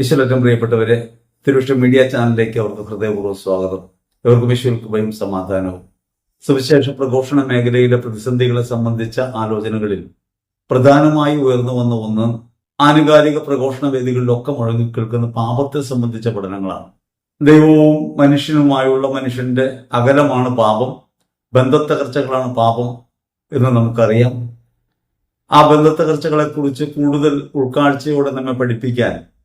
ഈശ്വരറ്റം പ്രിയപ്പെട്ടവരെ തിരുവിഷ്ട മീഡിയ ചാനലിലേക്ക് അവർക്ക് ഹൃദയപൂർവം സ്വാഗതം. എവർക്കും ഈശ്വരകൃപയും സമാധാനവും. സുവിശേഷ പ്രഘോഷണ മേഖലയിലെ പ്രതിസന്ധികളെ സംബന്ധിച്ച ആലോചനകളിൽ പ്രധാനമായി ഉയർന്നു വന്ന ഒന്ന് ആനുകാലിക പ്രഘോഷണ വേദികളിലൊക്കെ മുഴങ്ങി കേൾക്കുന്ന പാപത്തെ സംബന്ധിച്ച പഠനങ്ങളാണ്. ദൈവവും മനുഷ്യനുമായുള്ള മനുഷ്യന്റെ അകലമാണ് പാപം ബന്ധത്തകർച്ചകളാണ് പാപം എന്ന് നമുക്കറിയാം. ആ ബന്ധത്തകർച്ചകളെക്കുറിച്ച് കൂടുതൽ ഉൾക്കാഴ്ചയോടെ നമ്മെ പഠിപ്പിക്കാൻ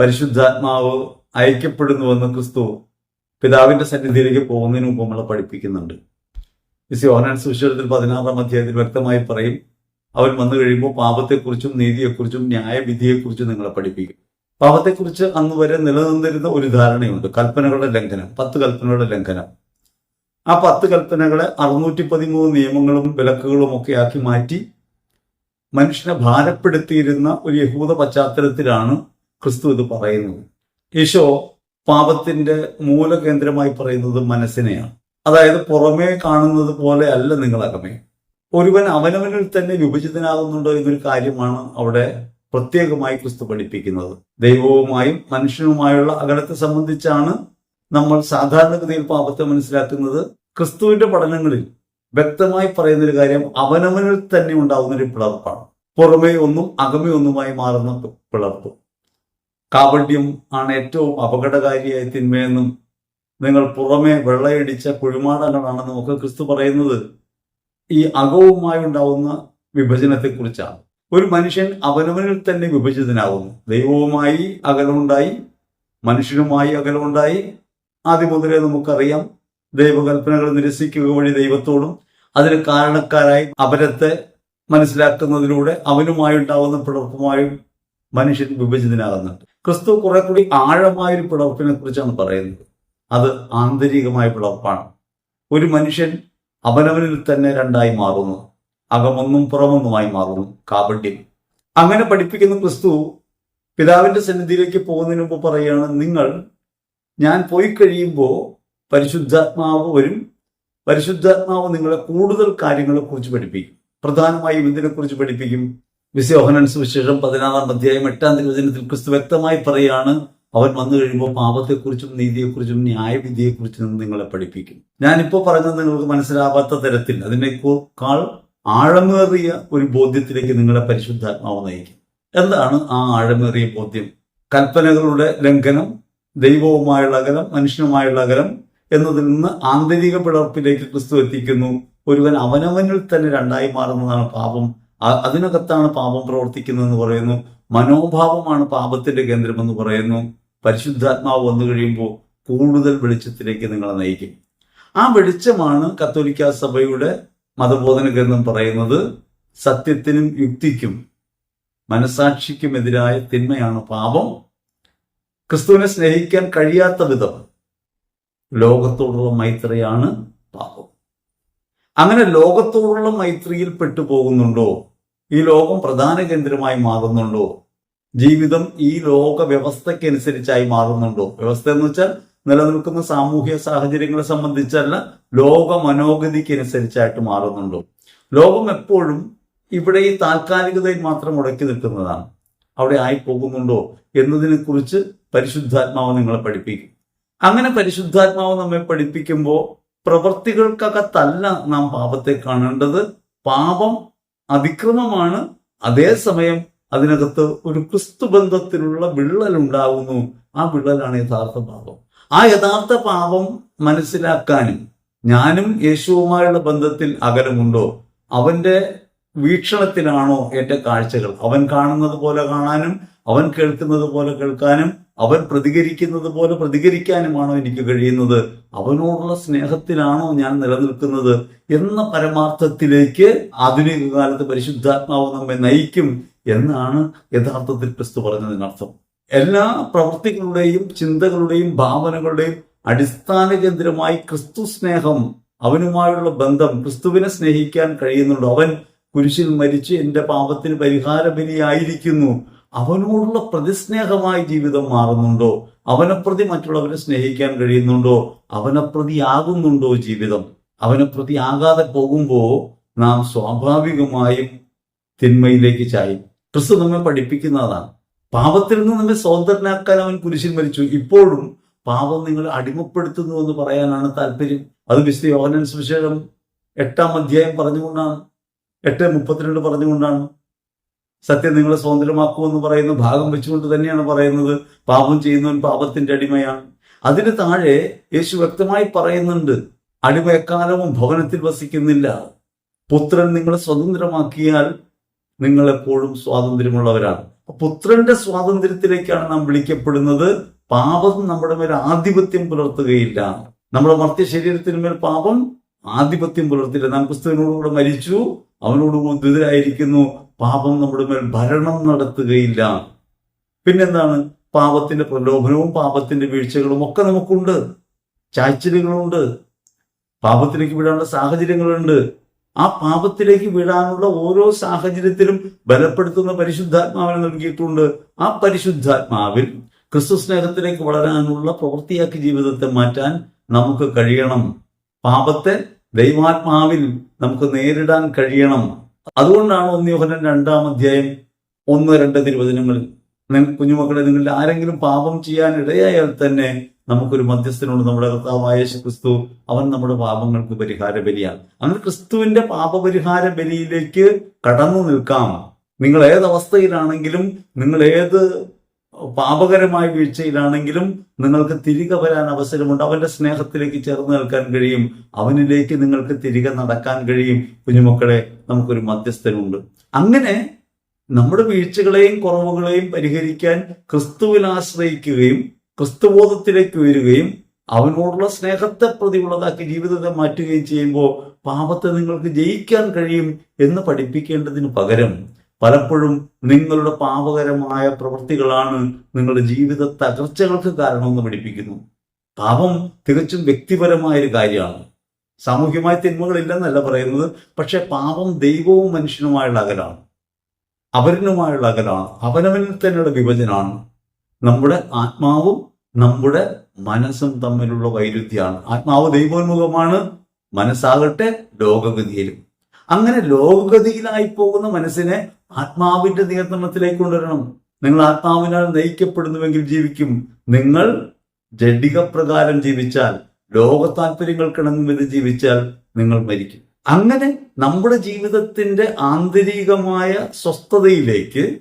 പരിശുദ്ധാത്മാവ് അയക്കപ്പെടുന്നുവെന്ന് ക്രിസ്തു പിതാവിന്റെ സന്നിധിയിലേക്ക് പോകുന്നതിന് മുമ്പ് നമ്മളെ പഠിപ്പിക്കുന്നുണ്ട്. മിസ് ഓഹനാൻ സുവിശേഷത്തിൽ പതിനാറാം അധ്യായത്തിൽ വ്യക്തമായി പറയും അവൻ വന്നു കഴിയുമ്പോൾ പാപത്തെക്കുറിച്ചും നീതിയെക്കുറിച്ചും ന്യായവിധിയെക്കുറിച്ചും നിങ്ങളെ പഠിപ്പിക്കും. പാപത്തെക്കുറിച്ച് അന്ന് വരെ നിലനിന്നിരുന്ന ഒരു ധാരണയുണ്ട്. കൽപ്പനകളുടെ ലംഘനം പത്ത് കൽപ്പനകളുടെ ലംഘനം. ആ പത്ത് കൽപ്പനകളെ അറുന്നൂറ്റി പതിമൂന്ന് നിയമങ്ങളും വിലക്കുകളും ഒക്കെ ആക്കി മാറ്റി മനുഷ്യനെ ഭാരപ്പെടുത്തിയിരുന്ന ഒരു യഹൂദ പശ്ചാത്തലത്തിലാണ് ക്രിസ്തു ഇത് പറയുന്നത് ഈശോ പാപത്തിന്റെ മൂലകേന്ദ്രമായി പറയുന്നത് മനസ്സിനെയാണ്. അതായത് പുറമേ കാണുന്നത് പോലെ അല്ല നിങ്ങൾ അകമേ. ഒരുവൻ അവനവനിൽ തന്നെ വിഭജിതനാകുന്നുണ്ടോ എന്നൊരു കാര്യമാണ് അവിടെ പ്രത്യേകമായി ക്രിസ്തു പഠിപ്പിക്കുന്നത്. ദൈവവുമായും മനുഷ്യനുമായുള്ള അകലത്തെ സംബന്ധിച്ചാണ് നമ്മൾ സാധാരണഗതിയിൽ പാപത്തെ മനസ്സിലാക്കുന്നത്. ക്രിസ്തുവിന്റെ പഠനങ്ങളിൽ വ്യക്തമായി പറയുന്ന ഒരു കാര്യം അവനവനിൽ തന്നെ ഉണ്ടാകുന്ന ഒരു പിളർപ്പാണ്. പുറമേ ഒന്നും അകമേ ഒന്നുമായി മാറുന്ന പിളർപ്പ്. കാപട്യം ആണ് ഏറ്റവും അപകടകാരിയായ തിന്മയെന്നും നിങ്ങൾ പുറമെ വെള്ളയടിച്ച കുഴിമാടങ്ങളാണെന്നും ഒക്കെ ക്രിസ്തു പറയുന്നത്. ഈ അകവുമായി ഉണ്ടാവുന്ന വിഭജനത്തെക്കുറിച്ചാണ്. ഒരു മനുഷ്യൻ അവനവനിൽ തന്നെ വിഭജിതനാകുന്നു ദൈവവുമായി അകലമുണ്ടായി മനുഷ്യനുമായി അകലമുണ്ടായി. ആദ്യം മുതലേ നമുക്കറിയാം ദൈവകൽപ്പനകൾ നിരസിക്കുക വഴി ദൈവത്തോടും അതിന് കാരണക്കാരായി അപരത്തെ മനസ്സിലാക്കുന്നതിലൂടെ അവനുമായി ഉണ്ടാവുന്ന പിളർപ്പുമായും മനുഷ്യൻ വിഭജിതനാകുന്നുണ്ട്. ക്രിസ്തു കുറെ കൂടി ആഴമായൊരു പിളർപ്പിനെ കുറിച്ചാണ് പറയുന്നത്. അത് ആന്തരികമായ പിളർപ്പാണ്. ഒരു മനുഷ്യൻ അവനവനിൽ തന്നെ രണ്ടായി മാറുന്നു. അകമൊന്നും പുറമൊന്നുമായി മാറുന്നു. കാപട്യം. അങ്ങനെ പഠിപ്പിക്കുന്ന ക്രിസ്തു പിതാവിന്റെ സന്നിധിയിലേക്ക് പോകുന്നതിന് മുമ്പ് പറയുകയാണ് നിങ്ങൾ ഞാൻ പോയി കഴിയുമ്പോൾ പരിശുദ്ധാത്മാവ് വരും. പരിശുദ്ധാത്മാവ് നിങ്ങളെ കൂടുതൽ കാര്യങ്ങളെ കുറിച്ച് പഠിപ്പിക്കും. പ്രധാനമായും ഇതിനെക്കുറിച്ച് പഠിപ്പിക്കും? വിശ്വഹനൻ സുവിശേഷം പതിനാറാം അധ്യായം എട്ടാം തിരുവചനത്തിൽ ക്രിസ്തു വ്യക്തമായി പറയാണ് അവൻ വന്നു കഴിയുമ്പോൾ പാപത്തെക്കുറിച്ചും നീതിയെക്കുറിച്ചും ന്യായവിധിയെക്കുറിച്ചും നിങ്ങളെ പഠിപ്പിക്കും. ഞാനിപ്പോൾ പറഞ്ഞത് നിങ്ങൾക്ക് മനസ്സിലാവാത്ത തരത്തിൽ അതിനേക്കാൾ ആഴമേറിയ ഒരു ബോധ്യത്തിലേക്ക് നിങ്ങളെ പരിശുദ്ധാത്മാവ് നയിക്കും. എന്താണ് ആ ആഴമേറിയ ബോധ്യം? കൽപ്പനകളുടെ ലംഘനം ദൈവവുമായുള്ള അകലം മനുഷ്യനുമായുള്ള അകലം എന്നതിൽ നിന്ന് ആന്തരിക പിളർപ്പിലേക്ക് ക്രിസ്തു എത്തിക്കുന്നു. ഒരുവൻ അവനവനിൽ തന്നെ രണ്ടായി മാറുന്നതാണ് പാപം. അതിനകത്താണ് പാപം പ്രവർത്തിക്കുന്നതെന്ന് പറയുന്നു. മനോഭാവമാണ് പാപത്തിന്റെ കേന്ദ്രമെന്ന് പറയുന്നു. പരിശുദ്ധാത്മാവ് വന്നു കഴിയുമ്പോൾ കൂടുതൽ വെളിച്ചത്തിലേക്ക് നിങ്ങളെ നയിക്കും. ആ വെളിച്ചമാണ് കത്തോലിക്ക സഭയുടെ മതബോധന ഗ്രന്ഥം പറയുന്നത്. സത്യത്തിനും യുക്തിക്കും മനസാക്ഷിക്കുമെതിരായ തിന്മയാണ് പാപം. ക്രിസ്തുവിനെ സ്നേഹിക്കാൻ കഴിയാത്ത വിധം ലോകത്തോടുള്ള മൈത്രിയാണ് പാപം. അങ്ങനെ ലോകത്തോടുള്ള മൈത്രിയിൽ പെട്ടുപോകുന്നുണ്ടോ? ഈ ലോകം പ്രധാന കേന്ദ്രമായി മാറുന്നുണ്ടോ? ജീവിതം ഈ ലോക വ്യവസ്ഥയ്ക്കനുസരിച്ചായി മാറുന്നുണ്ടോ? വ്യവസ്ഥ എന്ന് വെച്ചാൽ നിലനിൽക്കുന്ന സാമൂഹ്യ സാഹചര്യങ്ങളെ സംബന്ധിച്ചല്ല ലോക മനോഗതിക്കനുസരിച്ചായിട്ട് മാറുന്നുണ്ടോ? ലോകം എപ്പോഴും ഇവിടെ ഈ താൽക്കാലികതയിൽ മാത്രം മുടക്കി നിൽക്കുന്നതാണ്. അവിടെ ആയി പോകുന്നുണ്ടോ എന്നതിനെ കുറിച്ച് പരിശുദ്ധാത്മാവ് നിങ്ങളെ പഠിപ്പിക്കും. അങ്ങനെ പരിശുദ്ധാത്മാവ് നമ്മെ പഠിപ്പിക്കുമ്പോൾ പ്രവൃത്തികൾക്കകത്തല്ല നാം പാപത്തെ കാണേണ്ടത്. പാപം അതിക്രമമാണ് അതേസമയം അതിനകത്ത് ഒരു ക്രിസ്തു ബന്ധത്തിലുള്ള വിള്ളൽ ഉണ്ടാകുന്നു ആ വിള്ളലാണ് യഥാർത്ഥ പാപം. ആ യഥാർത്ഥ പാപം മനസ്സിലാക്കാനും ഞാനും യേശുവുമായുള്ള ബന്ധത്തിൽ അകലമുണ്ടോ? അവന്റെ വീക്ഷണത്തിലാണോ എന്റെ കാഴ്ചകൾ? അവൻ കാണുന്നത് പോലെ കാണാനും അവൻ കേൾക്കുന്നത് പോലെ കേൾക്കാനും അവൻ പ്രതികരിക്കുന്നത് പോലെ പ്രതികരിക്കാനുമാണോ എനിക്ക് കഴിയുന്നത്? അവനോടുള്ള സ്നേഹത്തിലാണോ ഞാൻ നിലനിൽക്കുന്നത്? എന്ന പരമാർത്ഥത്തിലേക്ക് ആധുനിക കാലത്ത് പരിശുദ്ധാത്മാവ് നമ്മെ നയിക്കും എന്നാണ് യഥാർത്ഥത്തിൽ ക്രിസ്തു പറഞ്ഞതിനർത്ഥം എല്ലാ പ്രവൃത്തികളുടെയും ചിന്തകളുടെയും ഭാവനകളുടെയും അടിസ്ഥാന കേന്ദ്രമായി ക്രിസ്തു സ്നേഹം അവനുമായുള്ള ബന്ധം ക്രിസ്തുവിനെ സ്നേഹിക്കാൻ കഴിയുന്നുണ്ട്. അവൻ കുരിശിൽ മരിച്ച് എന്റെ പാപത്തിന് പരിഹാര ബലിയായിരിക്കുന്നു അവനോടുള്ള പ്രതിസ്നേഹമായി ജീവിതം മാറുന്നുണ്ടോ? അവനെ പ്രതി മറ്റുള്ളവരെ സ്നേഹിക്കാൻ കഴിയുന്നുണ്ടോ? അവനെ പ്രതി ആകുന്നുണ്ടോ ജീവിതം? അവനെ പ്രതി ആകാതെ പോകുമ്പോൾ നാം സ്വാഭാവികമായും തിന്മയിലേക്ക് ചായും. ക്രിസ്തു നമ്മെ പഠിപ്പിക്കുന്നതാണ്. പാപത്തിൽ നിന്ന് നമ്മെ സ്വതന്ത്രനാക്കാൻ അവൻ കുരിശിൽ മരിച്ചു. ഇപ്പോഴും പാപം നിങ്ങൾ അടിമപ്പെടുത്തുന്നു എന്ന് പറയാനാണ് താല്പര്യം. അത് വിശുദ്ധ യോഹനൻ സുവിശേഷം എട്ടാം അധ്യായം പറഞ്ഞുകൊണ്ടാണ്. എട്ട് മുപ്പത്തിരണ്ട് പറഞ്ഞുകൊണ്ടാണ്. സത്യം നിങ്ങളെ സ്വതന്ത്രമാക്കുമെന്ന് പറയുന്ന ഭാഗം വെച്ചുകൊണ്ട് തന്നെയാണ് പറയുന്നത്. പാപം ചെയ്യുന്നവൻ പാപത്തിന്റെ അടിമയാണ്. അതിന് താഴെ യേശു വ്യക്തമായി പറയുന്നുണ്ട് അടിമ എക്കാലവും ഭവനത്തിൽ വസിക്കുന്നില്ല. പുത്രൻ നിങ്ങളെ സ്വതന്ത്രമാക്കിയാൽ നിങ്ങൾ എപ്പോഴും സ്വാതന്ത്ര്യമുള്ളവരാണ്. പുത്രന്റെ സ്വാതന്ത്ര്യത്തിലേക്കാണ് നാം വിളിക്കപ്പെടുന്നത്. പാപം നമ്മുടെ മേൽ ആധിപത്യം പുലർത്തുകയില്ല. നമ്മുടെ മർത്യ ശരീരത്തിന് മേൽ പാപം ആധിപത്യം പുലർത്തില്ല. നാം ക്രിസ്തുവിനോടുകൂടെ മരിച്ചു അവനോടുകൂടെ ദുരിതരായിരിക്കുന്നു. പാപം നമ്മുടെ മേൽ ഭരണം നടത്തുകയില്ല. പിന്നെന്താണ്? പാപത്തിന്റെ പ്രലോഭനവും പാപത്തിന്റെ വീഴ്ചകളും ഒക്കെ നമുക്കുണ്ട്. ചായ്ച്ചലുകളുണ്ട്. പാപത്തിലേക്ക് വീഴാനുള്ള സാഹചര്യങ്ങളുണ്ട്. ആ പാപത്തിലേക്ക് വീഴാനുള്ള ഓരോ സാഹചര്യത്തിലും ബലപ്പെടുത്തുന്ന പരിശുദ്ധാത്മാവിനെ നൽകിയിട്ടുണ്ട്. ആ പരിശുദ്ധാത്മാവിൽ ക്രിസ്തു സ്നേഹത്തിലേക്ക് വളരാനുള്ള പ്രവൃത്തിയാക്കി ജീവിതത്തെ മാറ്റാൻ നമുക്ക് കഴിയണം. പാപത്തെ ദൈവാത്മാവിൽ നമുക്ക് നേരിടാൻ കഴിയണം. അതുകൊണ്ടാണ് ഒന്നിയോഹനൻ രണ്ടാം അധ്യായം ഒന്ന് രണ്ട് തിരുവചനങ്ങളിൽ കുഞ്ഞുമക്കളെ നിങ്ങളിൽ ആരെങ്കിലും പാപം ചെയ്യാൻ ഇടയായാൽ തന്നെ നമുക്കൊരു മധ്യസ്ഥനുണ്ട്. നമ്മുടെ കർത്താവായ ക്രിസ്തു അവൻ നമ്മുടെ പാപങ്ങൾക്ക് പരിഹാര ബലിയാണ് അങ്ങനെ ക്രിസ്തുവിന്റെ പാപപരിഹാര ബലിയിലേക്ക് കടന്നു നിൽക്കാം. നിങ്ങൾ ഏത് അവസ്ഥയിലാണെങ്കിലും നിങ്ങൾ ഏത് പാപകരമായ വീഴ്ചയിലാണെങ്കിലും നിങ്ങൾക്ക് തിരികെ വരാൻ അവസരമുണ്ട്. അവന്റെ സ്നേഹത്തിലേക്ക് ചേർന്ന് നിൽക്കാൻ കഴിയും. അവനിലേക്ക് നിങ്ങൾക്ക് തിരികെ നടക്കാൻ കഴിയും. കുഞ്ഞുമക്കളെ നമുക്കൊരു മധ്യസ്ഥനുണ്ട് അങ്ങനെ നമ്മുടെ വീഴ്ചകളെയും കുറവുകളെയും പരിഹരിക്കാൻ ക്രിസ്തുവിൽ ആശ്രയിക്കുകയും ക്രിസ്തുബോധത്തിലേക്ക് ഉയരുകയും അവനോടുള്ള സ്നേഹത്തെ പ്രതിയുള്ളതാക്കി ജീവിതത്തെ മാറ്റുകയും ചെയ്യുമ്പോൾ പാപത്തെ നിങ്ങൾക്ക് ജയിക്കാൻ കഴിയും എന്ന് പഠിപ്പിക്കേണ്ടതിന് പകരം പലപ്പോഴും നിങ്ങളുടെ പാപകരമായ പ്രവൃത്തികളാണ് നിങ്ങളുടെ ജീവിത തകർച്ചകൾക്ക് കാരണമെന്ന് പഠിപ്പിക്കുന്നു. പാപം തികച്ചും വ്യക്തിപരമായ ഒരു കാര്യമാണ്. സാമൂഹ്യമായ തിന്മകളില്ലെന്നല്ല പറയുന്നത് പക്ഷെ പാപം ദൈവവും മനുഷ്യനുമായുള്ള അകലാണ്. അവരനുമായുള്ള അകലാണ്. അവനവനിൽ തന്നെയുള്ള വിഭജനമാണ്. നമ്മുടെ ആത്മാവും നമ്മുടെ മനസ്സും തമ്മിലുള്ള വൈരുദ്ധ്യമാണ്. ആത്മാവ് ദൈവോന്മുഖമാണ് മനസ്സാകട്ടെ ലോകഗതിയിലും. അങ്ങനെ ലോകഗതിയിലായി പോകുന്ന മനസ്സിനെ ആത്മാവിന്റെ നിയന്ത്രണത്തിലേക്ക് കൊണ്ടുവരണം. നിങ്ങൾ ആത്മാവിനാൽ നയിക്കപ്പെടുന്നുവെങ്കിൽ ജീവിക്കും. നിങ്ങൾ ജഡിക പ്രകാരം ജീവിച്ചാൽ ലോക താല്പര്യങ്ങൾക്കിണങ്ങുമെന്ന് ജീവിച്ചാൽ നിങ്ങൾ മരിക്കും. അങ്ങനെ നമ്മുടെ ജീവിതത്തിന്റെ ആന്തരികമായ സ്വസ്ഥതയിലേക്ക്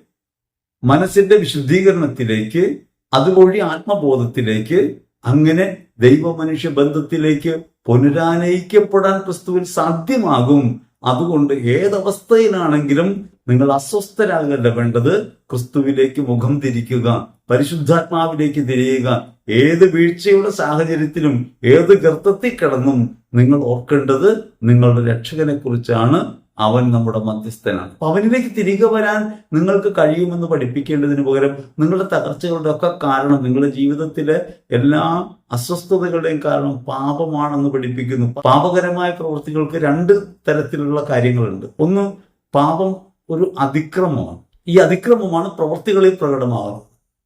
മനസ്സിന്റെ വിശുദ്ധീകരണത്തിലേക്ക് അതുവഴി ആത്മബോധത്തിലേക്ക് അങ്ങനെ ദൈവമനുഷ്യ ബന്ധത്തിലേക്ക് പുനരാനയിക്കപ്പെടാൻ ക്രിസ്തുവിൽ സാധ്യമാകും. അതുകൊണ്ട് ഏതവസ്ഥയിലാണെങ്കിലും നിങ്ങൾ അസ്വസ്ഥരാകല്ല വേണ്ടത് ക്രിസ്തുവിലേക്ക് മുഖം തിരിക്കുക പരിശുദ്ധാത്മാവിലേക്ക് തിരിയുക. ഏത് വീഴ്ചയുടെ സാഹചര്യത്തിലും ഏത് ഗർത്തത്തിൽ കിടന്നും നിങ്ങൾ ഓർക്കേണ്ടത് നിങ്ങളുടെ രക്ഷകനെ കുറിച്ചാണ് അവൻ നമ്മുടെ മധ്യസ്ഥനാണ്. അപ്പൊ അവനിലേക്ക് തിരികെ വരാൻ നിങ്ങൾക്ക് കഴിയുമെന്ന് പഠിപ്പിക്കേണ്ടതിന് പകരം നിങ്ങളുടെ തകർച്ചകളുടെ ഒക്കെ കാരണം നിങ്ങളുടെ ജീവിതത്തിലെ എല്ലാ അസ്വസ്ഥതകളുടെയും കാരണം പാപമാണെന്ന് പഠിപ്പിക്കുന്നു. പാപകരമായ പ്രവൃത്തികൾക്ക് രണ്ട് തരത്തിലുള്ള കാര്യങ്ങളുണ്ട്. ഒന്ന് പാപം ഒരു അതിക്രമമാണ്. ഈ അതിക്രമമാണ് പ്രവൃത്തികളിൽ പ്രകടമാകുന്നത്.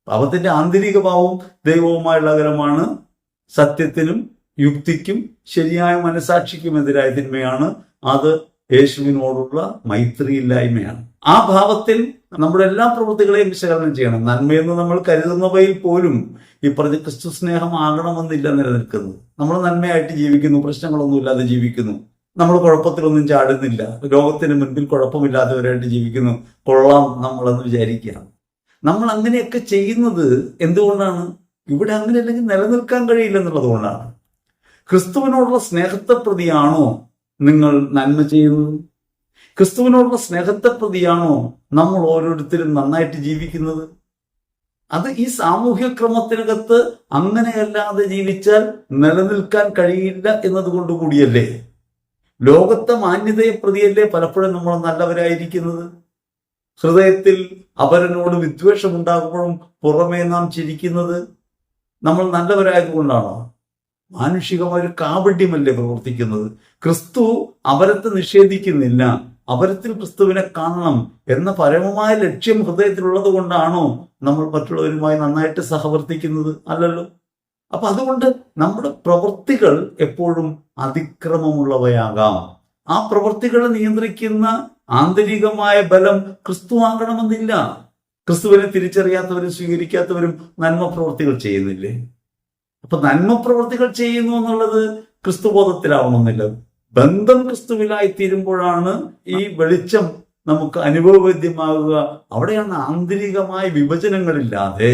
പാപത്തിന്റെ ആന്തരിക ഭാവവും ദൈവവുമായുള്ള അകലമാണ്. സത്യത്തിനും യുക്തിക്കും ശരിയായ മനസാക്ഷിക്കും എതിരായ തിന്മയാണ്. അത് യേശുവിനോടുള്ള മൈത്രിയില്ലായ്മയാണ്. ആ ഭാവത്തിൽ നമ്മുടെ എല്ലാ പ്രവൃത്തികളെയും വിശകലനം ചെയ്യണം. നന്മയെന്ന് നമ്മൾ കരുതുന്നവയിൽ പോലും ഈ പറഞ്ഞ ക്രിസ്തു സ്നേഹം ആകണമെന്നില്ല നിലനിൽക്കുന്നത്. നമ്മൾ നന്മയായിട്ട് ജീവിക്കുന്നു പ്രശ്നങ്ങളൊന്നുമില്ലാതെ ജീവിക്കുന്നു. നമ്മൾ കുഴപ്പത്തിലൊന്നും ചാടുന്നില്ല. ലോകത്തിന് മുൻപിൽ കുഴപ്പമില്ലാത്തവരായിട്ട് ജീവിക്കുന്നു. കൊള്ളാം നമ്മളെന്ന് വിചാരിക്കുക നമ്മൾ അങ്ങനെയൊക്കെ ചെയ്യുന്നത് എന്തുകൊണ്ടാണ്? ഇവിടെ അങ്ങനെ അല്ലെങ്കിൽ നിലനിൽക്കാൻ കഴിയില്ല എന്നുള്ളത് കൊണ്ടാണ്. ക്രിസ്തുവിനോടുള്ള സ്നേഹത്തെ പ്രതിയാണോ നിങ്ങൾ നന്മ ചെയ്യുന്നത്? ക്രിസ്തുവിനോടുള്ള സ്നേഹത്തെ പ്രതിയാണോ നമ്മൾ ഓരോരുത്തരും നന്നായിട്ട് ജീവിക്കുന്നത്? അത് ഈ സാമൂഹ്യ ക്രമത്തിനകത്ത് അങ്ങനെയല്ലാതെ ജീവിച്ചാൽ നിലനിൽക്കാൻ കഴിയില്ല എന്നതുകൊണ്ട് കൂടിയല്ലേ? ലോകത്തെ മാന്യതയെ പ്രതിയല്ലേ പലപ്പോഴും നമ്മൾ നല്ലവരായിരിക്കുന്നത്? ഹൃദയത്തിൽ അവരനോട് വിദ്വേഷമുണ്ടാകുമ്പോഴും പുറമേ നാം ചിരിക്കുന്നത് നമ്മൾ നല്ലവരായതുകൊണ്ടാണോ? മാനുഷികമായ ഒരു കാപട്യമല്ലേ പ്രവർത്തിക്കുന്നത്? ക്രിസ്തു അവരത്തെ നിഷേധിക്കുന്നില്ല. അവരത്തിൽ ക്രിസ്തുവിനെ കാണണം എന്ന പരമമായ ലക്ഷ്യം ഹൃദയത്തിലുള്ളത് കൊണ്ടാണോ നമ്മൾ മറ്റുള്ളവരുമായി നന്നായിട്ട് സഹവർത്തിക്കുന്നത്? അല്ലല്ലോ. അപ്പൊ അതുകൊണ്ട് നമ്മുടെ പ്രവൃത്തികൾ എപ്പോഴും അതിക്രമമുള്ളവയാകാം. ആ പ്രവൃത്തികളെ നിയന്ത്രിക്കുന്ന ആന്തരികമായ ബലം ക്രിസ്തു ആകണമെന്നില്ല ക്രിസ്തുവിനെ തിരിച്ചറിയാത്തവരും സ്വീകരിക്കാത്തവരും നന്മ പ്രവൃത്തികൾ ചെയ്യുന്നില്ലേ? അപ്പൊ നന്മ പ്രവൃത്തികൾ ചെയ്യുന്നു എന്നുള്ളത് ക്രിസ്തുബോധത്തിലാവണമെന്നില്ല. ബന്ധം ക്രിസ്തുവിലായി തീരുമ്പോഴാണ് ഈ വെളിച്ചം നമുക്ക് അനുഭവവേദ്യമാകുക. അവിടെയാണ് ആന്തരികമായ വിഭജനങ്ങളില്ലാതെ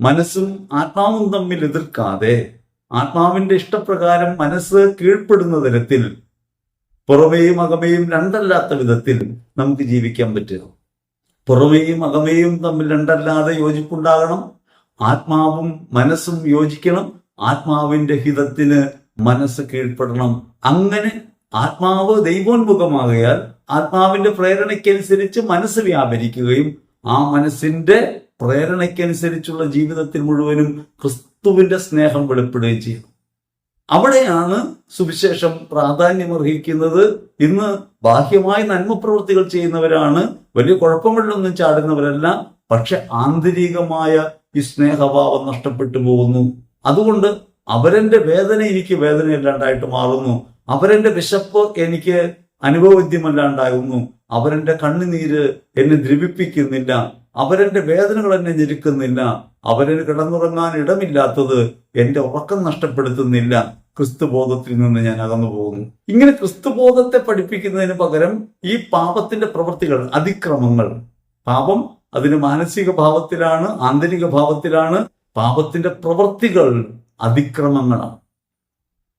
മനസ്സും ആത്മാവും തമ്മിൽ എതിർക്കാതെ ആത്മാവിന്റെ ഇഷ്ടപ്രകാരം മനസ്സ് കീഴ്പ്പെടുന്ന തരത്തിൽ പുറമേയും അകമേയും രണ്ടല്ലാത്ത വിധത്തിൽ നമുക്ക് ജീവിക്കാൻ പറ്റുക. പുറമേയും അകമേയും തമ്മിൽ രണ്ടല്ലാതെ യോജിപ്പുണ്ടാകണം. ആത്മാവും മനസ്സും യോജിക്കണം. ആത്മാവിന്റെ ഹിതത്തിന് മനസ്സ് കീഴ്പ്പെടണം. അങ്ങനെ ആത്മാവ് ദൈവോന്മുഖമാകയാൽ ആത്മാവിന്റെ പ്രേരണയ്ക്കനുസരിച്ച് മനസ്സ് വ്യാപരിക്കുകയും ആ മനസ്സിന്റെ പ്രേരണയ്ക്കനുസരിച്ചുള്ള ജീവിതത്തിൽ മുഴുവനും ക്രിസ്തുവിന്റെ സ്നേഹം വെളിപ്പെടുകയും ചെയ്യും. അവിടെയാണ് സുവിശേഷം പ്രാധാന്യമർഹിക്കുന്നത്. ഇന്ന് ബാഹ്യമായി നന്മ പ്രവൃത്തികൾ ചെയ്യുന്നവരാണ്. വലിയ കുഴപ്പങ്ങളിലൊന്നും ചാടുന്നവരല്ല. പക്ഷെ ആന്തരികമായ ഈ സ്നേഹഭാവം നഷ്ടപ്പെട്ടു പോകുന്നു. അതുകൊണ്ട് അവരന്റെ വേദന എനിക്ക് വേദനയില്ലാണ്ടായിട്ട് മാറുന്നു. അവരന്റെ വിശപ്പ് എനിക്ക് അനുഭവവിദ്യമല്ലാണ്ടാകുന്നു. അവരന്റെ കണ്ണുനീര് എന്നെ ദ്രവിപ്പിക്കുന്നില്ല. അവരന്റെ വേദനകൾ എന്നെ ഞെരുക്കുന്നില്ല. അവരന് കിടന്നുറങ്ങാൻ ഇടമില്ലാത്തത് എന്റെ ഉറക്കം നഷ്ടപ്പെടുത്തുന്നില്ല. ക്രിസ്തുബോധത്തിൽ നിന്ന് ഞാൻ അകന്നു പോകുന്നു. ഇങ്ങനെ ക്രിസ്തുബോധത്തെ പഠിപ്പിക്കുന്നതിന് പകരം ഈ പാപത്തിന്റെ പ്രവൃത്തികൾ അതിക്രമങ്ങൾ. പാപം അതിന് മാനസിക ഭാവത്തിലാണ് ആന്തരിക ഭാവത്തിലാണ്. പാപത്തിന്റെ പ്രവൃത്തികൾ അതിക്രമങ്ങളാണ്.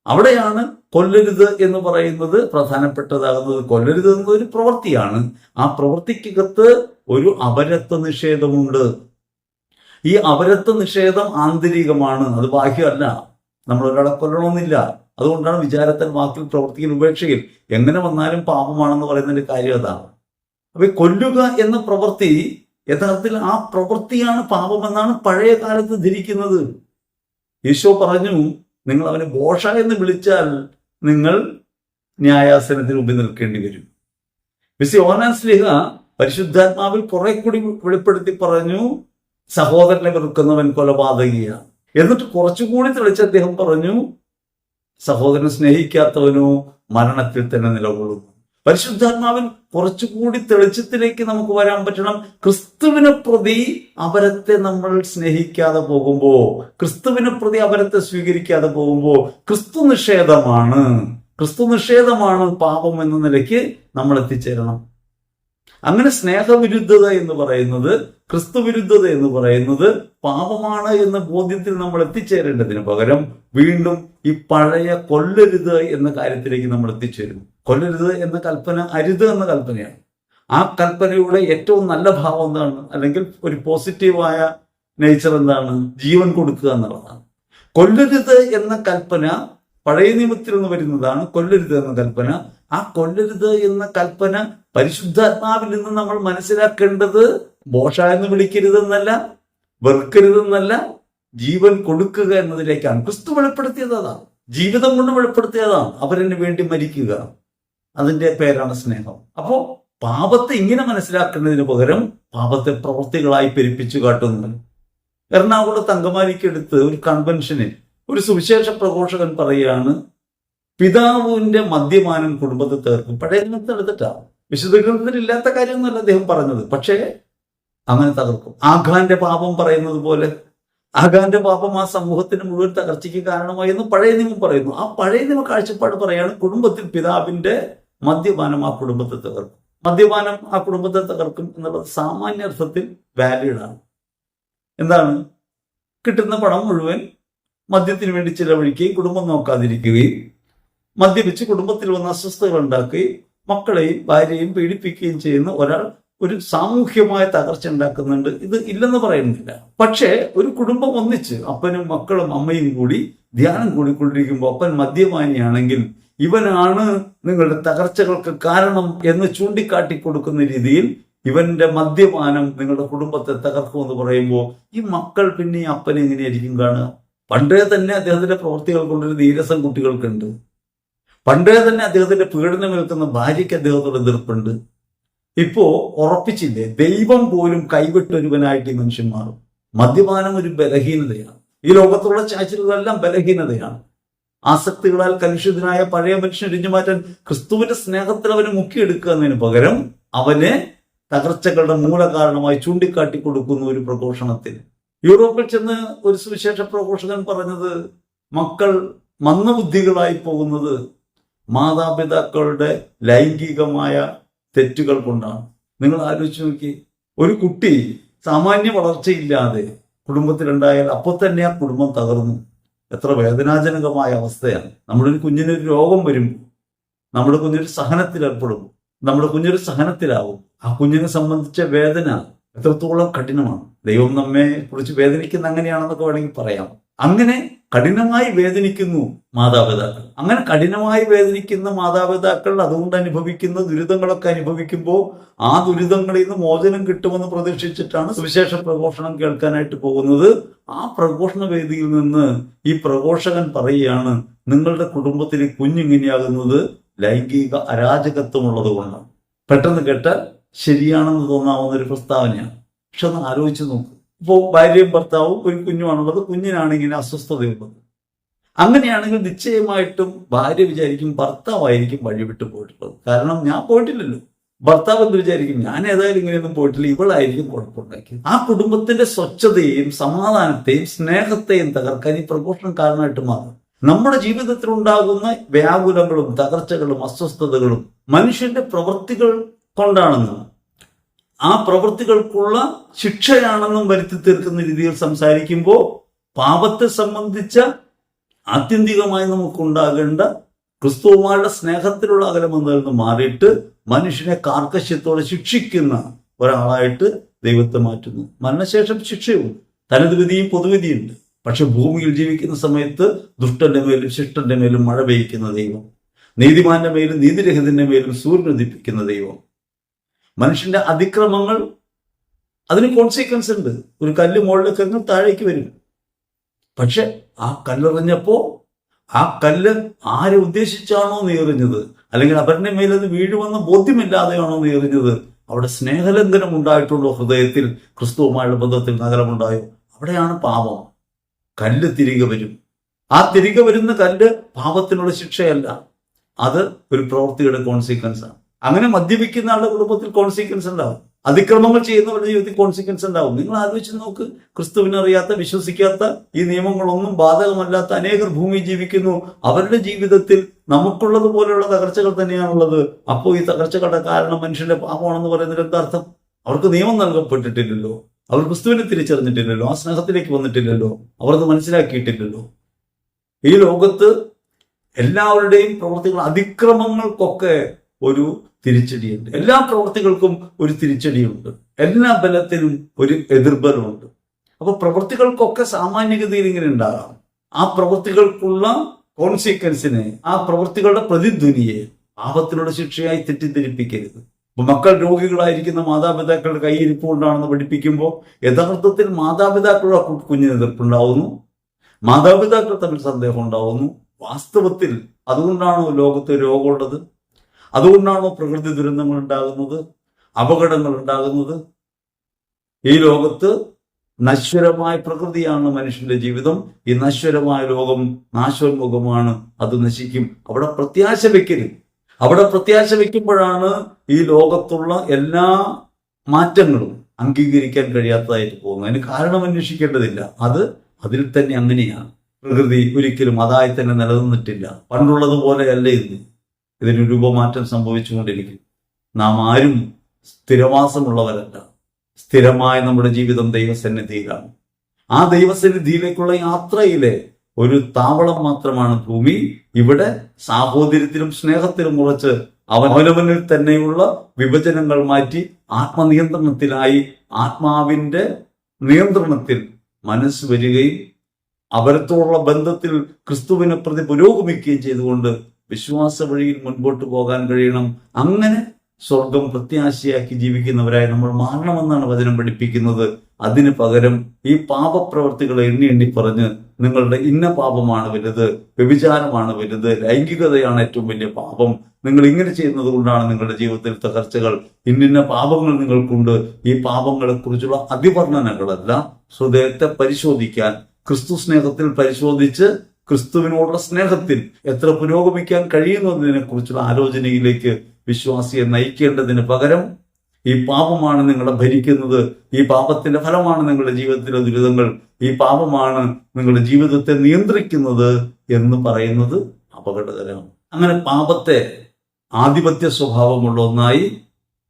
അവിടെയാണ് കൊല്ലരുത് എന്ന് പറയുന്നത് പ്രധാനപ്പെട്ടതാകുന്നത് കൊല്ലരുത് എന്നൊരു പ്രവൃത്തിയാണ്. ആ പ്രവൃത്തിക്കകത്ത് ഒരു അപരത്വ നിഷേധമുണ്ട്. ഈ അപരത്വ നിഷേധം ആന്തരികമാണ്. അത് ബാഹ്യമല്ല. നമ്മൾ ഒരാളെ കൊല്ലണമെന്നില്ല അതുകൊണ്ടാണ് വിചാരത്തിൽ വാക്കിൽ പ്രവർത്തിക്കൽ ഉപേക്ഷയിൽ എങ്ങനെ വന്നാലും പാപമാണെന്ന് പറയുന്നതിന്റെ കാര്യം അതാണ്. അപ്പൊ കൊല്ലുക എന്ന പ്രവൃത്തി യഥാർത്ഥത്തിൽ ആ പ്രവൃത്തിയാണ് പാപമെന്നാണ് പഴയ കാലത്ത് ധരിക്കുന്നത്. ഈശോ പറഞ്ഞു നിങ്ങൾ അവനെ ബോഷ എന്ന് വിളിച്ചാൽ നിങ്ങൾ ന്യായാസനത്തിന് മുമ്പിൽ നിൽക്കേണ്ടി വരും. മിസ് ഓനാൻ സ്ലിഹ പരിശുദ്ധാത്മാവിൽ കുറെ കൂടി വെളിപ്പെടുത്തി പറഞ്ഞു സഹോദരനെ വെറുക്കുന്നവൻ കൊലപാതകിയാണ് എന്നിട്ട് കുറച്ചുകൂടി തെളിച്ച് അദ്ദേഹം പറഞ്ഞു സഹോദരനെ സ്നേഹിക്കാത്തവനോ മരണത്തിൽ തന്നെ നിലകൊള്ളുന്നു. പരിശുദ്ധാത്മാവിൽ കുറച്ചുകൂടി തെളിച്ചത്തിലേക്ക് നമുക്ക് വരാൻ പറ്റണം. ക്രിസ്തുവിനെ പ്രതി അവരത്തെ നമ്മൾ സ്നേഹിക്കാതെ പോകുമ്പോ ക്രിസ്തുവിനെ പ്രതി അവരത്തെ സ്വീകരിക്കാതെ പോകുമ്പോ ക്രിസ്തു നിഷേധമാണ്. ക്രിസ്തു നിഷേധമാണ് പാപം എന്ന നിലയ്ക്ക് നമ്മൾ എത്തിച്ചേരണം. അങ്ങനെ സ്നേഹവിരുദ്ധത എന്ന് പറയുന്നത് ക്രിസ്തുവിരുദ്ധത എന്ന് പറയുന്നത് പാപമാണ് എന്ന ബോധ്യത്തിൽ നമ്മൾ എത്തിച്ചേരേണ്ടതിന് പകരം വീണ്ടും ഈ പഴയ കൊല്ലരുത് എന്ന കാര്യത്തിലേക്ക് നമ്മൾ എത്തിച്ചേരുന്നു. കൊല്ലരുത് എന്ന കൽപ്പന അരുത് എന്ന കൽപ്പനയാണ്. ആ കൽപ്പനയുടെ ഏറ്റവും നല്ല ഭാവം എന്താണ്? അല്ലെങ്കിൽ ഒരു പോസിറ്റീവായ നേച്ചർ എന്താണ്? ജീവൻ കൊടുക്കുക എന്നുള്ളതാണ്. കൊല്ലരുത് എന്ന കൽപ്പന പഴയ നിയമത്തിൽ നിന്ന് വരുന്നതാണ്. കൊല്ലരുത് എന്ന കൽപ്പന. ആ കൊല്ലരുത് എന്ന കൽപ്പന പരിശുദ്ധാത്മാവിൽ നിന്ന് നമ്മൾ മനസ്സിലാക്കേണ്ടത് ബോഷ എന്ന് വിളിക്കരുതെന്നല്ല വെറുക്കരുതെന്നല്ല ജീവൻ കൊടുക്കുക എന്നതിലേക്കാണ്. ക്രിസ്തു വെളിപ്പെടുത്തിയത് അതാണ്. ജീവിതം കൊണ്ട് വെളിപ്പെടുത്തിയതാണ്. അവരെന്നെ വേണ്ടി മരിക്കുക. അതിന്റെ പേരാണ് സ്നേഹം. അപ്പോ പാപത്തെ ഇങ്ങനെ മനസ്സിലാക്കുന്നതിന് പകരം പാപത്തെ പ്രവൃത്തികളായി പെരുപ്പിച്ചു കാട്ടുന്നു. എറണാകുളത്ത് അങ്കമാലിക്കടുത്ത് ഒരു കൺവെൻഷനിൽ ഒരു സുവിശേഷ പ്രഘോഷകൻ പറയുകയാണ് പിതാവിന്റെ മദ്യപാനം കുടുംബത്തെ തീർക്കും. പഴയ ഗ്രന്ഥത്തിൽ എടുത്തിട്ടാ. വിശുദ്ധ ഗ്രന്ഥത്തിൽ ഇല്ലാത്ത കാര്യമൊന്നുമല്ല അദ്ദേഹം പറഞ്ഞത്. പക്ഷേ അങ്ങനെ തകർക്കും. ആഘാന്റെ പാപം പറയുന്നത് പോലെ ആഘാന്റെ പാപം ആ സമൂഹത്തിന് മുഴുവൻ തകർച്ചയ്ക്ക് കാരണമായി എന്ന് പഴയ നിയമം പറയുന്നു. ആ പഴയ നിയമ കാഴ്ചപ്പാട് പറയാണ് കുടുംബത്തിൽ പിതാവിന്റെ മദ്യപാനം ആ കുടുംബത്തെ തകർക്കും. മദ്യപാനം ആ കുടുംബത്തെ തകർക്കും എന്നുള്ളത് സാമാന്യ അർത്ഥത്തിൽ ആണ്. എന്താണ്? കിട്ടുന്ന പണം മുഴുവൻ മദ്യത്തിന് വേണ്ടി ചിലവഴിക്കുകയും കുടുംബം നോക്കാതിരിക്കുകയും മദ്യപിച്ച് കുടുംബത്തിൽ വന്ന അസ്വസ്ഥകൾ ഉണ്ടാക്കുകയും മക്കളെയും ഭാര്യയും പീഡിപ്പിക്കുകയും ചെയ്യുന്ന ഒരാൾ ഒരു സാമൂഹ്യമായ തകർച്ച ഉണ്ടാക്കുന്നുണ്ട്. ഇത് ഇല്ലെന്ന് പറയുന്നില്ല. പക്ഷേ ഒരു കുടുംബം ഒന്നിച്ച് അപ്പനും മക്കളും അമ്മയും കൂടി ധ്യാനം കൂടിക്കൊണ്ടിരിക്കുമ്പോൾ അപ്പൻ മദ്യപാനിയാണെങ്കിൽ ഇവനാണ് നിങ്ങളുടെ തകർച്ചകൾക്ക് കാരണം എന്ന് ചൂണ്ടിക്കാട്ടി കൊടുക്കുന്ന രീതിയിൽ ഇവന്റെ മദ്യപാനം നിങ്ങളുടെ കുടുംബത്തെ തകർക്കുമെന്ന് പറയുമ്പോൾ ഈ മക്കൾ പിന്നെ അപ്പനെ എങ്ങനെയായിരിക്കും കാണുക? പണ്ടേ തന്നെ അദ്ദേഹത്തിന്റെ പ്രവൃത്തികൾ കൊണ്ടൊരു നീരസം കുട്ടികൾക്കുണ്ട്. പണ്ടേ തന്നെ അദ്ദേഹത്തിന്റെ പീഡനം ഏൽക്കുന്ന ഭാര്യയ്ക്ക് അദ്ദേഹത്തോട് എതിർപ്പുണ്ട്. ഇപ്പോ ഉറപ്പിച്ചില്ലേ? ദൈവം പോലും കൈവിട്ടൊരുവനായിട്ട് ഈ മനുഷ്യൻ മാറും. മദ്യപാനം ഒരു ബലഹീനതയാണ്. ഈ ലോകത്തുള്ള ചാച്ചിലുകളെല്ലാം ബലഹീനതയാണ്. ആസക്തികളാൽ കലുഷിതനായ പഴയ മനുഷ്യൻ ഇരിഞ്ഞു മാറ്റാൻ ക്രിസ്തുവിന്റെ സ്നേഹത്തിൽ അവനെ മുക്കിയെടുക്കുക എന്നതിന് പകരം അവനെ തകർച്ചകളുടെ മൂലകാരണമായി ചൂണ്ടിക്കാട്ടി കൊടുക്കുന്ന ഒരു പ്രഘോഷണത്തിന്. യൂറോപ്പിൽ ചെന്ന് ഒരു സുവിശേഷ പ്രഘോഷകൻ പറഞ്ഞത് മക്കൾ മന്ദബുദ്ധികളായി പോകുന്നത് മാതാപിതാക്കളുടെ ലൈംഗികമായ തെറ്റുകൾ കൊണ്ടാണ്. നിങ്ങൾ ആലോചിച്ച് നോക്കി. ഒരു കുട്ടി സാമാന്യ വളർച്ചയില്ലാതെ കുടുംബത്തിലുണ്ടായാൽ അപ്പോൾ തന്നെ ആ കുടുംബം തകർന്നു. എത്ര വേദനാജനകമായ അവസ്ഥയാണ്. നമ്മുടെ ഒരു കുഞ്ഞിനൊരു രോഗം വരുമ്പോൾ നമ്മുടെ കുഞ്ഞൊരു സഹനത്തിൽ ഏർപ്പെടും. നമ്മുടെ കുഞ്ഞൊരു സഹനത്തിലാവും. ആ കുഞ്ഞിനെ സംബന്ധിച്ച വേദന എത്രത്തോളം കഠിനമാണ്. ദൈവം നമ്മെ കുറിച്ച് വേദനിക്കുന്ന അങ്ങനെയാണെന്നൊക്കെ വേണമെങ്കിൽ പറയാം. അങ്ങനെ കഠിനമായി വേദനിക്കുന്നു മാതാപിതാക്കൾ. അങ്ങനെ കഠിനമായി വേദനിക്കുന്ന മാതാപിതാക്കൾ അതുകൊണ്ട് അനുഭവിക്കുന്ന ദുരിതങ്ങളൊക്കെ അനുഭവിക്കുമ്പോൾ ആ ദുരിതങ്ങളിൽ നിന്ന് മോചനം കിട്ടുമെന്ന് പ്രതീക്ഷിച്ചിട്ടാണ് സുവിശേഷ പ്രഘോഷണം കേൾക്കാനായിട്ട് പോകുന്നത്. ആ പ്രഘോഷണ വേദിയിൽ നിന്ന് ഈ പ്രഘോഷകൻ പറയുകയാണ് നിങ്ങളുടെ കുടുംബത്തിൽ കുഞ്ഞിങ്ങനെയാകുന്നത് ലൈംഗിക അരാജകത്വമുള്ളത് കൊണ്ടാണ്. പെട്ടെന്ന് കേട്ടാൽ ശരിയാണെന്ന് തോന്നാവുന്ന ഒരു പ്രസ്താവനയാണ്. പക്ഷെ ഒന്ന് ആലോചിച്ച് നോക്ക്. ഇപ്പോൾ ഭാര്യയും ഭർത്താവും ഒരു കുഞ്ഞുമാണുള്ളത്. കുഞ്ഞിനാണ് ഇങ്ങനെ അസ്വസ്ഥതയുള്ളത് അങ്ങനെയാണെങ്കിൽ നിശ്ചയമായിട്ടും ഭാര്യ വിചാരിക്കും ഭർത്താവായിരിക്കും വഴി വിട്ടു പോയിട്ടുള്ളത്. കാരണം ഞാൻ പോയിട്ടില്ലല്ലോ. ഭർത്താവ് എന്ന് വിചാരിക്കും? ഞാൻ ഏതായാലും ഇങ്ങനെയൊന്നും പോയിട്ടില്ല. ഇവളായിരിക്കും കുഴപ്പമുണ്ടാക്കിയത്. ആ കുടുംബത്തിന്റെ സ്വച്ഛതയെയും സമാധാനത്തെയും സ്നേഹത്തെയും തകർക്കാൻ ഈ പ്രഘോഷണം കാരണമായിട്ട് മാറും. നമ്മുടെ ജീവിതത്തിൽ ഉണ്ടാകുന്ന വ്യാകുലങ്ങളും തകർച്ചകളും അസ്വസ്ഥതകളും മനുഷ്യന്റെ പ്രവൃത്തികൾ കൊണ്ടാണെന്നും ആ പ്രവൃത്തികൾക്കുള്ള ശിക്ഷയാണെന്നും വരുത്തി തീർക്കുന്ന രീതിയിൽ സംസാരിക്കുമ്പോൾ പാപത്തെ സംബന്ധിച്ച ആത്യന്തികമായി നമുക്കുണ്ടാകേണ്ട ക്രിസ്തുവുമായുള്ള സ്നേഹത്തിലുള്ള അകലമെന്നതിൽ നിന്ന് മാറിയിട്ട് മനുഷ്യനെ കാർക്കശ്യത്തോടെ ശിക്ഷിക്കുന്ന ഒരാളായിട്ട് ദൈവത്തെ മാറ്റുന്നു. മരണശേഷം ശിക്ഷയുണ്ട്. തനത് വിധിയും പൊതുവിധിയുണ്ട്. പക്ഷെ ഭൂമിയിൽ ജീവിക്കുന്ന സമയത്ത് ദുഷ്ടന്റെ മേലും ശിഷ്ടന്റെ മേലും മഴ പെയ്യ്ക്കുന്ന ദൈവം നീതിമാന്റെ മേലും നീതിരഹിതന്റെ മേലും സൂര്യനുദിപ്പിക്കുന്ന ദൈവം മനുഷ്യന്റെ അതിക്രമങ്ങൾ അതിന് കോൺസിക്വൻസ് ഉണ്ട്. ഒരു കല്ല് മുകളിലേക്ക് അങ്ങ് താഴേക്ക് വരും. പക്ഷെ ആ കല്ലെറിഞ്ഞപ്പോ ആ കല്ല് ആരെ ഉദ്ദേശിച്ചാണോ നീറിഞ്ഞത് അല്ലെങ്കിൽ അവരുടെ മേലത് വീഴുമെന്ന ബോധ്യമില്ലാതെയാണോ നീറിഞ്ഞത് അവിടെ സ്നേഹലംഘനം ഉണ്ടായിട്ടുള്ളൂ ഹൃദയത്തിൽ? ക്രിസ്തുവുമായുള്ള ബന്ധത്തിൽ നഗരമുണ്ടായോ? അവിടെയാണ് പാപം. കല്ല് തിരികെ വരും. ആ തിരികെ വരുന്ന കല്ല് പാപത്തിനുള്ള ശിക്ഷയല്ല. അത് ഒരു പ്രവൃത്തിയുടെ കോൺസിക്വൻസ് ആണ്. അങ്ങനെ മദ്യപിക്കുന്ന ആളുടെ കുടുംബത്തിൽ കോൺസിക്വൻസ് ഉണ്ടാവും. അതിക്രമങ്ങൾ ചെയ്യുന്നവരുടെ ജീവിതത്തിൽ കോൺസിക്വൻസ് ഉണ്ടാവും. നിങ്ങൾ ആലോചിച്ച് നോക്ക്. ക്രിസ്തുവിനറിയാത്ത വിശ്വസിക്കാത്ത ഈ നിയമങ്ങളൊന്നും ബാധകമല്ലാത്ത അനേകർ ഭൂമി ജീവിക്കുന്നു. അവരുടെ ജീവിതത്തിൽ നമുക്കുള്ളത് പോലെയുള്ള തകർച്ചകൾ തന്നെയാണുള്ളത്. അപ്പോൾ ഈ തകർച്ചകളുടെ കാരണം മനുഷ്യന്റെ പാപമാണെന്ന് പറയുന്നതിൽ എന്താർത്ഥം അവർക്ക് നിയമം നൽകപ്പെട്ടിട്ടില്ലല്ലോ. അവർ ക്രിസ്തുവിനെ തിരിച്ചറിഞ്ഞിട്ടില്ലല്ലോ. ആ സ്നേഹത്തിലേക്ക് വന്നിട്ടില്ലല്ലോ. അവർ അത് മനസ്സിലാക്കിയിട്ടില്ലല്ലോ. ഈ ലോകത്ത് എല്ലാവരുടെയും പ്രവർത്തികൾ അതിക്രമങ്ങൾക്കൊക്കെ ഒരു തിരിച്ചടിയുണ്ട്. എല്ലാ പ്രവൃത്തികൾക്കും ഒരു തിരിച്ചടിയുണ്ട്. എല്ലാ ബലത്തിനും ഒരു എതിർബലമുണ്ട്. അപ്പൊ പ്രവൃത്തികൾക്കൊക്കെ സാമാന്യഗതിയിൽ ഇങ്ങനെ ഉണ്ടാകാം. ആ പ്രവൃത്തികൾക്കുള്ള കോൺസിക്വൻസിനെ ആ പ്രവൃത്തികളുടെ പ്രതിധ്വനിയെ പാപത്തിനുള്ള ശിക്ഷയായി തെറ്റിദ്ധരിപ്പിക്കരുത്. അപ്പൊ മക്കൾ രോഗികളായിരിക്കുന്ന മാതാപിതാക്കളുടെ കൈയിരിപ്പ് കൊണ്ടാണെന്ന് പഠിപ്പിക്കുമ്പോൾ യഥാർത്ഥത്തിൽ മാതാപിതാക്കളുടെ കുഞ്ഞിന് എതിർപ്പുണ്ടാവുന്നു. മാതാപിതാക്കൾ തമ്മിൽ സന്ദേഹം ഉണ്ടാവുന്നു. വാസ്തവത്തിൽ അതുകൊണ്ടാണോ ലോകത്ത് രോഗമുള്ളത്? അതുകൊണ്ടാണോ പ്രകൃതി ദുരന്തങ്ങൾ ഉണ്ടാകുന്നത്? അപകടങ്ങൾ ഉണ്ടാകുന്നത്? ഈ ലോകത്ത് നശ്വരമായ പ്രകൃതിയാണ് മനുഷ്യന്റെ ജീവിതം. ഈ നശ്വരമായ ലോകം നാശോന്മുഖമാണ്. അത് നശിക്കും. അവിടെ പ്രത്യാശ വെക്കരുത്. അവിടെ പ്രത്യാശ വെക്കുമ്പോഴാണ് ഈ ലോകത്തുള്ള എല്ലാ മാറ്റങ്ങളും അംഗീകരിക്കാൻ കഴിയാത്തതായിട്ട് പോകുന്നത്. അതിന് കാരണം അന്വേഷിക്കേണ്ടതില്ല. അത് അതിൽ തന്നെ അങ്ങനെയാണ്. പ്രകൃതി ഒരിക്കലും അതായി തന്നെ നിലനിന്നിട്ടില്ല. പണ്ടുള്ളതുപോലെയല്ല ഇന്ന്. ഇതിന് രൂപമാറ്റം സംഭവിച്ചുകൊണ്ടിരിക്കും. നാം ആരും സ്ഥിരവാസമുള്ളവരല്ല. സ്ഥിരമായ നമ്മുടെ ജീവിതം ദൈവസന്നിധിയിലാണ്. ആ ദൈവസന്നിധിയിലേക്കുള്ള യാത്രയിലെ ഒരു താവളം മാത്രമാണ് ഭൂമി. ഇവിടെ സാഹോദര്യത്തിലും സ്നേഹത്തിലും ഉറച്ച് അവനവനിൽ തന്നെയുള്ള വിഭജനങ്ങൾ മാറ്റി ആത്മനിയന്ത്രണത്തിലായി ആത്മാവിന്റെ നിയന്ത്രണത്തിൽ മനസ്സ് വരികയും അവരത്തോടുള്ള ബന്ധത്തിൽ ക്രിസ്തുവിനെ പ്രതി പുരോഗമിക്കുകയും ചെയ്തുകൊണ്ട് വിശ്വാസ വഴിയിൽ മുൻപോട്ട് പോകാൻ കഴിയണം. അങ്ങനെ സ്വർഗം പ്രത്യാശയാക്കി ജീവിക്കുന്നവരായി നമ്മൾ മാറണമെന്നാണ് വചനം പഠിപ്പിക്കുന്നത്. അതിന് പകരം ഈ പാപപ്രവർത്തികളെ എണ്ണി എണ്ണി പറഞ്ഞ് നിങ്ങളുടെ ഇന്ന പാപമാണ് വലുത് വ്യഭിചാരമാണ് വലുത് ലൈംഗികതയാണ് ഏറ്റവും വലിയ പാപം. നിങ്ങൾ ഇങ്ങനെ ചെയ്യുന്നത് കൊണ്ടാണ് നിങ്ങളുടെ ജീവിതത്തിൽ തകർച്ചകൾ. ഇന്നിന്ന പാപങ്ങൾ നിങ്ങൾക്കുണ്ട്. ഈ പാപങ്ങളെ കുറിച്ചുള്ള അതിവർണനകളല്ല ഹൃദയത്തെ പരിശോധിക്കാൻ ക്രിസ്തു സ്നേഹത്തിൽ പരിശോധിച്ച് ക്രിസ്തുവിനോടുള്ള സ്നേഹത്തിൽ എത്ര പുരോഗമിക്കാൻ കഴിയുന്നു എന്നതിനെ കുറിച്ചുള്ള ആലോചനയിലേക്ക് വിശ്വാസിയെ നയിക്കേണ്ടതിന് പകരം ഈ പാപമാണ് നിങ്ങളെ ഭരിക്കുന്നത്. ഈ പാപത്തിന്റെ ഫലമാണ് നിങ്ങളുടെ ജീവിതത്തിലെ ദുരിതങ്ങൾ. ഈ പാപമാണ് നിങ്ങളുടെ ജീവിതത്തെ നിയന്ത്രിക്കുന്നത് എന്ന് പറയുന്നത് അപകടകരമാണ്. അങ്ങനെ പാപത്തെ ആധിപത്യ സ്വഭാവമുള്ള ഒന്നായി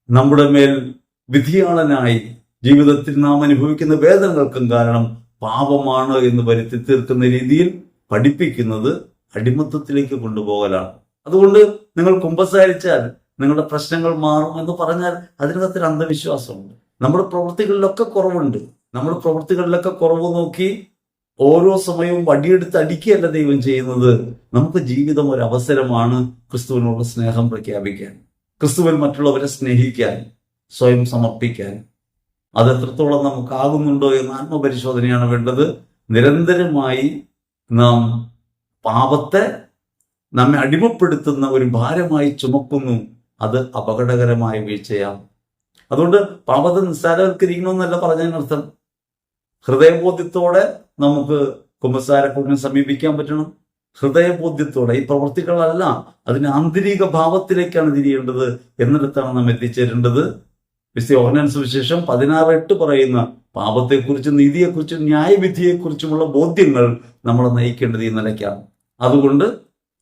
നമ്മുടെ മേൽ വിധിയാളനായി ജീവിതത്തിൽ നാം അനുഭവിക്കുന്ന വേദനകൾക്കും കാരണം പാപമാണ് എന്ന് വരുത്തി തീർക്കുന്ന രീതിയിൽ പഠിപ്പിക്കുന്നത് അടിമത്തത്തിലേക്ക് കൊണ്ടുപോകലാണ്. അതുകൊണ്ട് നിങ്ങൾ കുമ്പസാരിച്ചാൽ നിങ്ങളുടെ പ്രശ്നങ്ങൾ മാറും എന്ന് പറഞ്ഞാൽ അതിനകത്തൊരു അന്ധവിശ്വാസമുണ്ട്. നമ്മുടെ പ്രവൃത്തികളിലൊക്കെ കുറവുണ്ട്. നമ്മുടെ പ്രവൃത്തികളിലൊക്കെ കുറവ് നോക്കി ഓരോ സമയവും വടിയെടുത്ത് അടിക്കുകയല്ല ദൈവം ചെയ്യുന്നത്. നമുക്ക് ജീവിതം ഒരു അവസരമാണ് ക്രിസ്തുവിനോട് സ്നേഹം പ്രഖ്യാപിക്കാൻ ക്രിസ്തുവിൽ മറ്റുള്ളവരെ സ്നേഹിക്കാൻ സ്വയം സമർപ്പിക്കാൻ. അത് എത്രത്തോളം നമുക്കാകുന്നുണ്ടോ എന്ന് ആത്മപരിശോധനയാണ് വേണ്ടത്. നിരന്തരമായി നാം പാപത്തെ നമ്മെ അടിമപ്പെടുത്തുന്ന ഒരു ഭാരമായി ചുമക്കുന്നു. അത് അപകടകരമായ വീഴ്ചയാണ്. അതുകൊണ്ട് പാപത്തെ നിസ്സാരവൽക്കരിക്കണമെന്നല്ല പറഞ്ഞതിനർത്ഥം. ഹൃദയബോധ്യത്തോടെ നമുക്ക് കുമ്പസാരക്കൂടിനെ സമീപിക്കാൻ പറ്റണം. ഹൃദയബോധ്യത്തോടെ ഈ പ്രവൃത്തികളല്ല അതിന് ആന്തരിക ഭാവത്തിലേക്കാണ് തിരിയേണ്ടത്. എന്നിടത്താണ് നാം എത്തിച്ചേരേണ്ടത്. വിശുദ്ധ ഓർഡിനൻസ് വിശേഷം പതിനാറ് എട്ട് പറയുന്ന പാപത്തെക്കുറിച്ചും നീതിയെക്കുറിച്ചും ന്യായവിധിയെക്കുറിച്ചുമുള്ള ബോധ്യങ്ങൾ നമ്മൾ നയിക്കേണ്ടത് ഈ നിലയ്ക്കാണ്. അതുകൊണ്ട്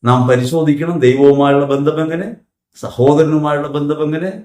നാം പരിശോധിക്കണം. ദൈവവുമായുള്ള ബന്ധം എങ്ങനെ? സഹോദരനുമായുള്ള ബന്ധം എങ്ങനെ?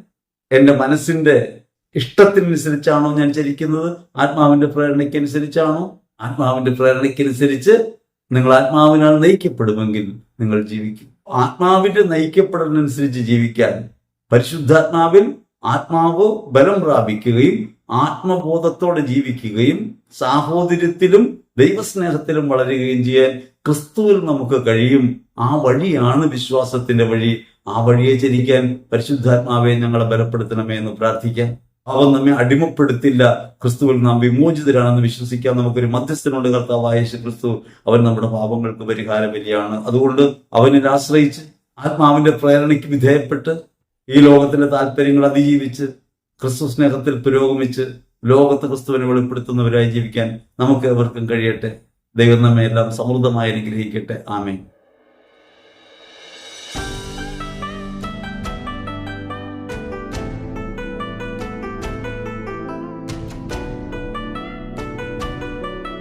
എന്റെ മനസ്സിന്റെ ഇഷ്ടത്തിനനുസരിച്ചാണോ ഞാൻ ചരിക്കുന്നത്? ആത്മാവിന്റെ പ്രേരണയ്ക്കനുസരിച്ചാണോ? ആത്മാവിന്റെ പ്രേരണയ്ക്കനുസരിച്ച് നിങ്ങൾ ആത്മാവിനാൽ നയിക്കപ്പെടുമെങ്കിൽ നിങ്ങൾ ജീവിക്കും. ആത്മാവിന്റെ നയിക്കപ്പെടലിനനുസരിച്ച് ജീവിക്കാൻ പരിശുദ്ധാത്മാവിൽ ആത്മാവ് ബലം പ്രാപിക്കുകയും ആത്മബോധത്തോടെ ജീവിക്കുകയും സാഹോദര്യത്തിലും ദൈവസ്നേഹത്തിലും വളരുകയും ചെയ്യാൻ ക്രിസ്തുവിൽ നമുക്ക് കഴിയും. ആ വഴിയാണ് വിശ്വാസത്തിന്റെ വഴി. ആ വഴിയെ ചരിക്കാൻ പരിശുദ്ധാത്മാവെ ഞങ്ങളെ ബലപ്പെടുത്തണമേ എന്ന് പ്രാർത്ഥിക്കാം. അവൻ നമ്മെ അടിമപ്പെടുത്തില്ല. ക്രിസ്തുവിൽ നാം വിമോചിതരാണെന്ന് വിശ്വസിക്കാൻ നമുക്കൊരു മധ്യസ്ഥനുണ്ട് കർത്താവായ ക്രിസ്തു അവൻ നമ്മുടെ പാപങ്ങൾക്ക് പരിഹാരം വലിയാണ് അതുകൊണ്ട് അവനിൽ ആശ്രയിച്ച് ആത്മാവിന്റെ പ്രേരണയ്ക്ക് വിധേയപ്പെട്ട് ഈ ലോകത്തിന്റെ താല്പര്യങ്ങൾ അതിജീവിച്ച് ക്രിസ്തു സ്നേഹത്തിൽ പുരോഗമിച്ച് ലോകത്ത് ക്രിസ്തുവിനെ വെളിപ്പെടുത്തുന്നവരായി ജീവിക്കാൻ നമുക്ക് എവർക്കും കഴിയട്ടെ. ദൈവം നമ്മെ എല്ലാം സമൃദ്ധമായി അനുഗ്രഹിക്കട്ടെ. ആമേൻ.